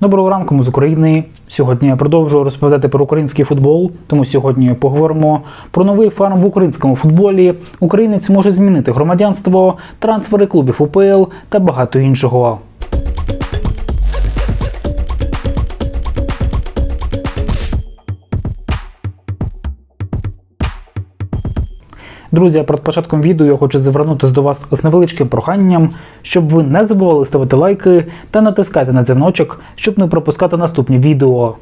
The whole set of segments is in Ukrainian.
Доброго ранку, ми з України. Сьогодні я продовжую розповідати про український футбол. Тому сьогодні поговоримо про новий фарм в українському футболі. Українець може змінити громадянство, трансфери клубів УПЛ та багато іншого. Друзі, перед початком відео я хочу звернутися до вас з невеличким проханням, щоб ви не забували ставити лайки та натискати на дзвіночок, щоб не пропускати наступні відео.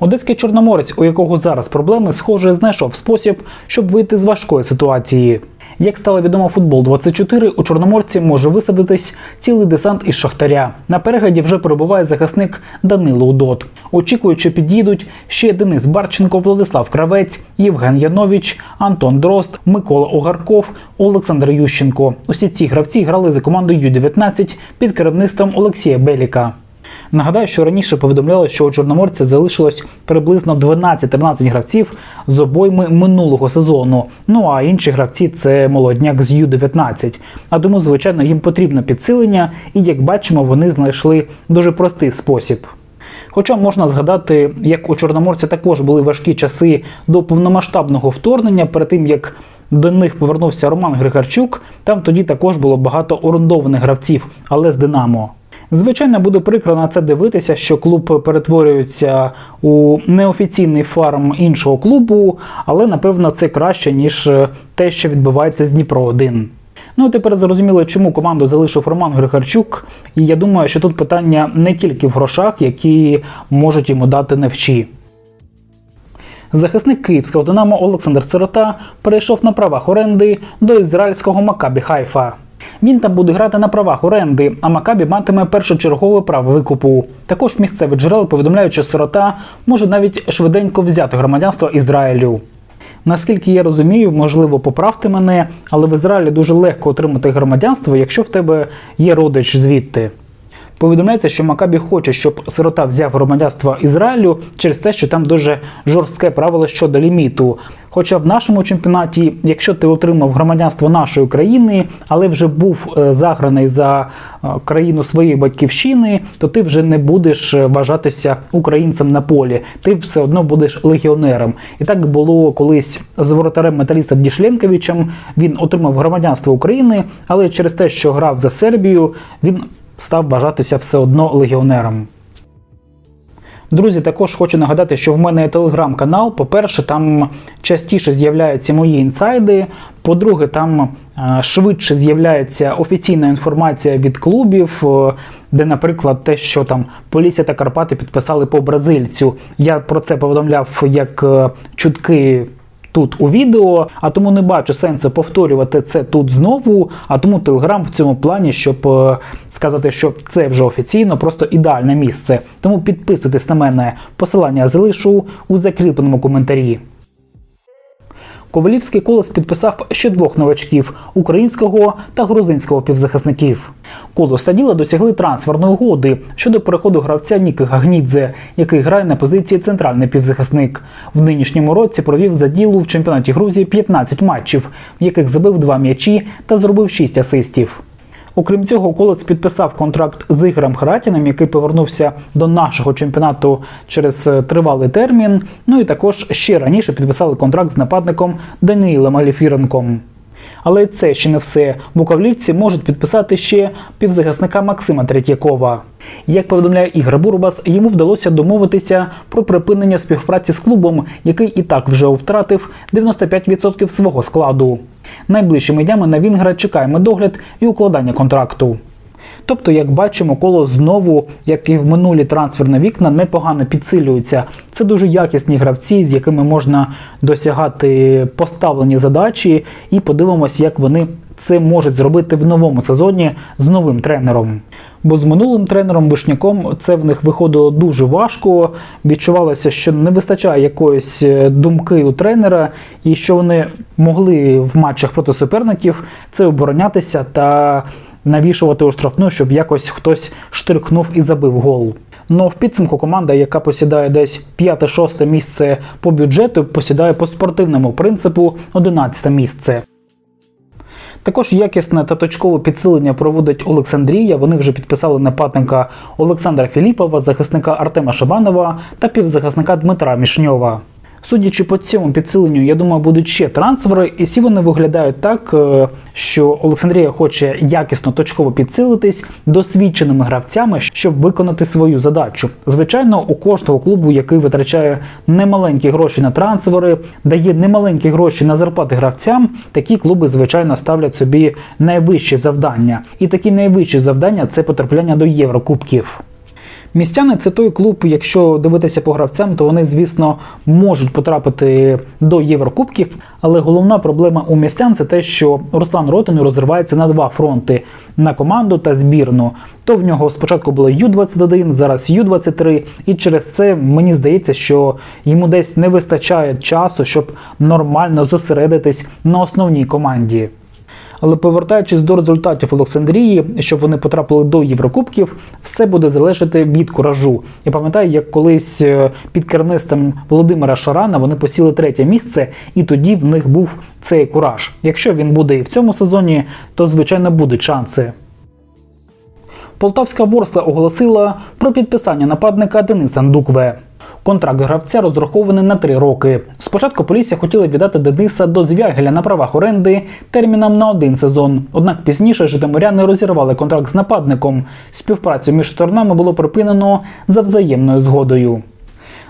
Одеський чорноморець, у якого зараз проблеми, схоже, знайшов спосіб, щоб вийти з важкої ситуації. Як стало відомо футбол 24 у Чорноморці може висадитись цілий десант із Шахтаря. На перегляді вже перебуває захисник Данило Удот. Очікують, що під'їдуть ще Денис Барченко, Владислав Кравець, Євген Янович, Антон Дрозд, Микола Огарков, Олександр Ющенко. Усі ці гравці грали за командою Ю-19 під керівництвом Олексія Беліка. Нагадаю, що раніше повідомляли, що у Чорноморця залишилось приблизно 12-13 гравців з обойми минулого сезону. Ну а інші гравці це молодняк з Ю-19. А тому, звичайно, їм потрібно підсилення, і як бачимо, вони знайшли дуже простий спосіб. Хоча можна згадати, як у Чорноморця також були важкі часи до повномасштабного вторгнення, перед тим як до них повернувся Роман Григорчук, там тоді також було багато орендованих гравців, але з Динамо. Звичайно, буде прикро на це дивитися, що клуб перетворюється у неофіційний фарм іншого клубу, але напевно це краще, ніж те, що відбувається з Дніпро 1 Ну, тепер зрозуміло, чому команду залишив Роман Григорчук. І я думаю, що тут питання не тільки в грошах, які можуть йому дати невчі. Захисник київського Динамо Олександр Сирота перейшов на правах оренди до ізраїльського Макабі Хайфа. Він там буде грати на правах оренди, а Макабі матиме першочергове право викупу. Також місцеві джерела повідомляють, що сирота може навіть швиденько взяти громадянство Ізраїлю. Наскільки я розумію, можливо, поправте мене, але в Ізраїлі дуже легко отримати громадянство, якщо в тебе є родич звідти. Повідомляється, що Макабі хоче, щоб сирота взяв громадянство Ізраїлю через те, що там дуже жорстке правило щодо ліміту. Хоча в нашому чемпіонаті, якщо ти отримав громадянство нашої країни, але вже був е, заграний за е, країну своєї батьківщини, то ти вже не будеш е, вважатися українцем на полі. Ти все одно будеш легіонером. І так було колись з воротарем металістом Дішленковичем. Він отримав громадянство України, але через те, що грав за Сербію, він став вважатися все одно легіонером. Друзі, також хочу нагадати, що в мене є телеграм-канал. По-перше, там частіше з'являються мої інсайди. По-друге, там е, швидше з'являється офіційна інформація від клубів, е, де, наприклад, те, що там Полісся та Карпати підписали по бразильцю. Я про це повідомляв як е, чутки тут у відео, а тому не бачу сенсу повторювати це тут знову. А тому Телеграм в цьому плані, щоб е, сказати, що це вже офіційно, просто ідеальне місце. Тому підписуйтесь на мене. Посилання залишу у закріпленому коментарі. Ковалівський колос підписав ще двох новачків українського та грузинського півзахисників. Колос та діла досягли трансферної угоди щодо переходу гравця Ніки Гагнідзе, який грає на позиції центральний півзахисник. В нинішньому році провів за ділу в чемпіонаті Грузії 15 матчів, в яких забив два м'ячі та зробив 6 асистів. Окрім цього, Колос підписав контракт з Ігорем Харатіним, який повернувся до нашого чемпіонату через е, тривалий термін. Ну і також ще раніше підписали контракт з нападником Даніїлем Аліфіренком. Але це ще не все. Буковлівці можуть підписати ще півзахисника Максима Третьякова. Як повідомляє Ігор Бурбас, йому вдалося домовитися про припинення співпраці з клубом, який і так вже втратив 95% свого складу. Найближчими днями на Вінгра чекаємо догляд і укладання контракту. Тобто, як бачимо, коло знову, як і в минулі трансферні вікна, непогано підсилюється. Це дуже якісні гравці, з якими можна досягати поставлені задачі, і подивимось, як вони це можуть зробити в новому сезоні з новим тренером. Бо з минулим тренером Вишняком це в них виходило дуже важко. Відчувалося, що не вистачає якоїсь е, думки у тренера, і що вони могли в матчах проти суперників це оборонятися та навішувати у штрафну, щоб якось хтось штрикнув і забив гол. Ну в підсумку команда, яка посідає десь 5-6 місце по бюджету, посідає по спортивному принципу 11 місце. Також якісне та точкове підсилення проводить Олександрія. Вони вже підписали нападника Олександра Філіпова, захисника Артема Шабанова та півзахисника Дмитра Мішньова. Судячи по цьому підсиленню, я думаю, будуть ще трансфери, і всі вони виглядають так, е, що Олександрія хоче якісно точково підсилитись досвідченими гравцями, щоб виконати свою задачу. Звичайно, у кожного клубу, який витрачає немаленькі гроші на трансфери, дає немаленькі гроші на зарплати гравцям, такі клуби, звичайно, ставлять собі найвищі завдання. І такі найвищі завдання це потрапляння до Єврокубків. Містяни це той клуб, якщо дивитися по гравцям, то вони, звісно, можуть потрапити до Єврокубків. Але головна проблема у містян це те, що Руслан Ротин розривається на два фронти на команду та збірну. То в нього спочатку було Ю-21, зараз Ю-23, і через це мені здається, що йому десь не вистачає часу, щоб нормально зосередитись на основній команді. Але повертаючись до результатів Олександрії, щоб вони потрапили до Єврокубків, все буде залежати від куражу. Я пам'ятаю, як колись е, під керівництвом Володимира Шарана вони посіли третє місце, і тоді в них був цей кураж. Якщо він буде і в цьому сезоні, то звичайно будуть шанси. Полтавська Ворскла оголосила про підписання нападника Дениса Ndukve. Контракт гравця розрахований на три роки. Спочатку поліція хотіли віддати Дениса до Звягеля на правах оренди терміном на один сезон. Однак пізніше житомиряни розірвали контракт з нападником. Співпрацю між сторонами було припинено за взаємною згодою.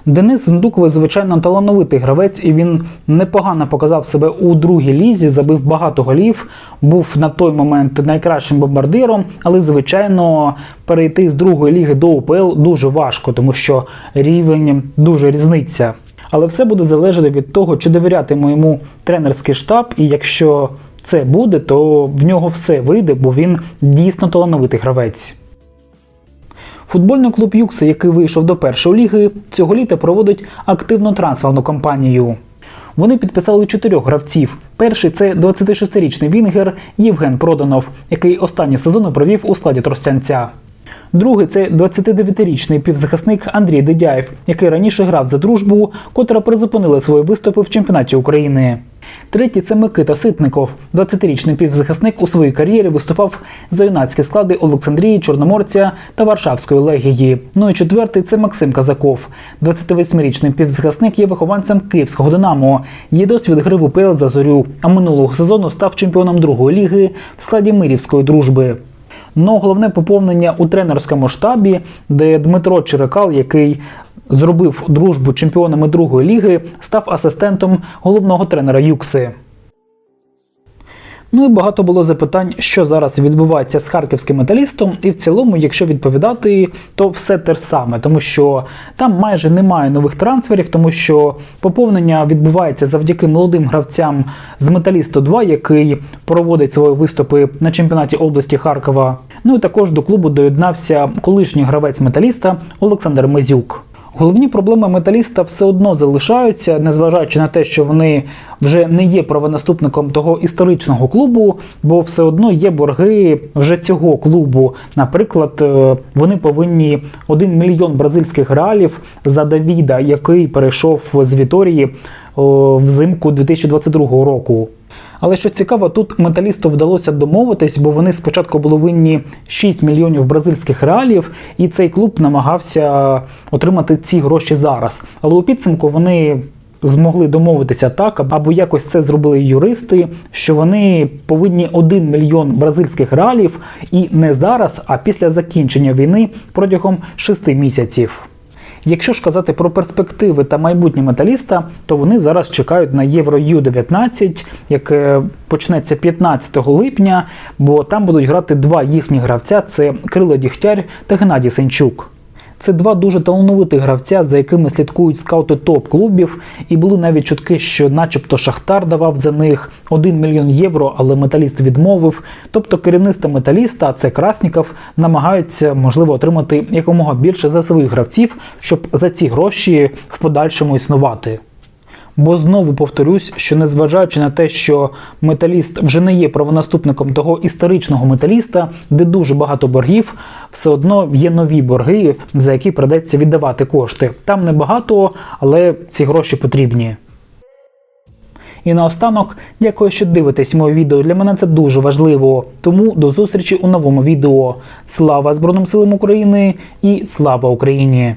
Денис Здуковий, звичайно, талановитий гравець, і він непогано показав себе у другій лізі, забив багато голів, був на той момент найкращим бомбардиром, але, звичайно, перейти з другої ліги до УПЛ дуже важко, тому що рівень дуже різниця. Але все буде залежати від того, чи довірятиме йому тренерський штаб, і якщо це буде, то в нього все вийде, бо він дійсно талановитий гравець. Футбольний клуб Юкса, який вийшов до першої ліги, цього літа проводить активну трансферну кампанію. Вони підписали чотирьох гравців. Перший це 26-річний Вінгер Євген Проданов, який останні сезони провів у складі Тростянця. Другий це 29-річний півзахисник Андрій Дедяєв, який раніше грав за дружбу, котра призупинила свої виступи в чемпіонаті України. Третій це Микита Ситников, 20-річний півзахисник у своїй кар'єрі виступав за юнацькі склади Олександрії, Чорноморця та Варшавської легії. Ну і четвертий це Максим Казаков, 28-річний півзахисник є вихованцем Київського Динамо. Є досвід гри в УПЛ за зорю, а минулого сезону став чемпіоном другої ліги в складі Мирівської дружби. Но головне поповнення у тренерському штабі, де Дмитро Черекал, який зробив дружбу чемпіонами другої ліги, став асистентом головного тренера Юкси. Ну і багато було запитань, що зараз відбувається з харківським металістом, і в цілому, якщо відповідати, то все те ж саме, тому що там майже немає нових трансферів, тому що поповнення відбувається завдяки молодим гравцям з Металісту 2, який проводить свої виступи на чемпіонаті області Харкова. Ну і також до клубу доєднався колишній гравець металіста Олександр Мезюк. Головні проблеми металіста все одно залишаються, незважаючи на те, що вони вже не є правонаступником того історичного клубу, бо все одно є борги вже цього клубу. Наприклад, е, вони повинні 1 мільйон бразильських реалів за Давіда, який перейшов з Віторії взимку 2022 року. Але що цікаво, тут металісту вдалося домовитись, бо вони спочатку були винні 6 мільйонів бразильських реалів, і цей клуб намагався отримати ці гроші зараз. Але у підсумку вони. Змогли домовитися так, або якось це зробили юристи, що вони повинні 1 мільйон бразильських реалів і не зараз, а після закінчення війни протягом 6 місяців. Якщо ж казати про перспективи та майбутнє металіста, то вони зараз чекають на Євро Ю-19, яке почнеться 15 липня, бо там будуть грати два їхні гравця: це Крила Дігтяр та Геннадій Сенчук. Це два дуже талановитих гравця, за якими слідкують скаути топ-клубів, і були навіть чутки, що, начебто, Шахтар давав за них 1 мільйон євро, але металіст відмовив. Тобто керівництво металіста, а це Красніков, намагаються можливо отримати якомога більше за своїх гравців, щоб за ці гроші в подальшому існувати. Бо знову повторюсь, що незважаючи на те, що металіст вже не є правонаступником того історичного металіста, де дуже багато боргів, все одно є нові борги, за які придеться віддавати кошти. Там небагато, але ці гроші потрібні. І наостанок, дякую, що дивитесь моє відео. Для мене це дуже важливо. Тому до зустрічі у новому відео. Слава Збройним силам України і слава Україні!